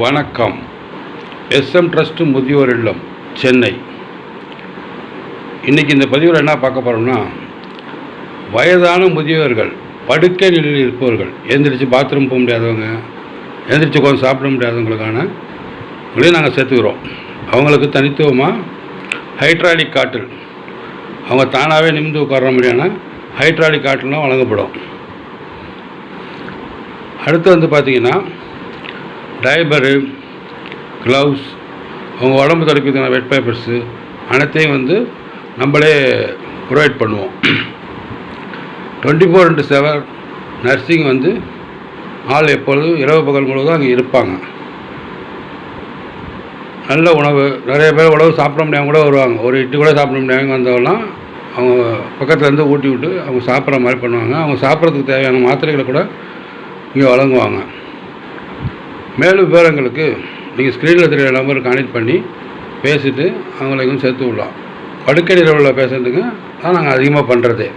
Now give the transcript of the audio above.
வணக்கம். SM trust முதியோர் இல்லம் சென்னை. இன்றைக்கி இந்த பதிவில் என்ன பார்க்க போகிறோம்னா வயதான முதியோர்கள் படுக்கை நிலையில் இருப்பவர்கள் எழுந்திரிச்சு பாத்ரூம் போக முடியாதவங்க எழுந்திரிச்சு உட்காந்து சாப்பிட முடியாதவங்களுக்கான உங்களையும் நாங்கள் சேர்த்துக்கிறோம். அவங்களுக்கு தனித்துவமாக ஹைட்ராலிக் காட்டில் அவங்க தானாகவே நிமிந்து உட்கார மாதிரியான ஹைட்ராலிக் காட்டிலாம் வழங்கப்படும். அடுத்து வந்து பார்த்திங்கன்னா டைபரு க்ளவுஸ் அவங்க உடம்பு துடைக்கிறதுக்கான வெட் பேப்பர்ஸு அனைத்தையும் வந்து நம்மளே ப்ரொவைட் பண்ணுவோம். Twenty four into seven nursing வந்து ஆள் எப்பொழுதும் இரவு பகல் முழுவதும் அங்கே இருப்பாங்க. நல்ல உணவு நிறைய பேர் உணவு சாப்பிட முடியாமல் கூட வருவாங்க. ஒரு இட்டு கூட சாப்பிட முடியாமல் வந்தவெல்லாம் அவங்க பக்கத்துலேருந்து ஊட்டி விட்டு அவங்க சாப்பிட்ற மாதிரி பண்ணுவாங்க. அவங்க சாப்பிட்றதுக்கு தேவையான மாத்திரைகளை கூட இங்கே வழங்குவாங்க. மேலும் விவரங்களுக்கு நீங்கள் ஸ்க்ரீனில் தெரிய நம்பருக்கு கனெக்ட் பண்ணி பேசிவிட்டு அவங்களையும் சேர்த்து விடலாம். படுக்கடி நிலவில் பேசுகிறதுங்க தான் நாங்கள் அதிகமாக பண்ணுறதே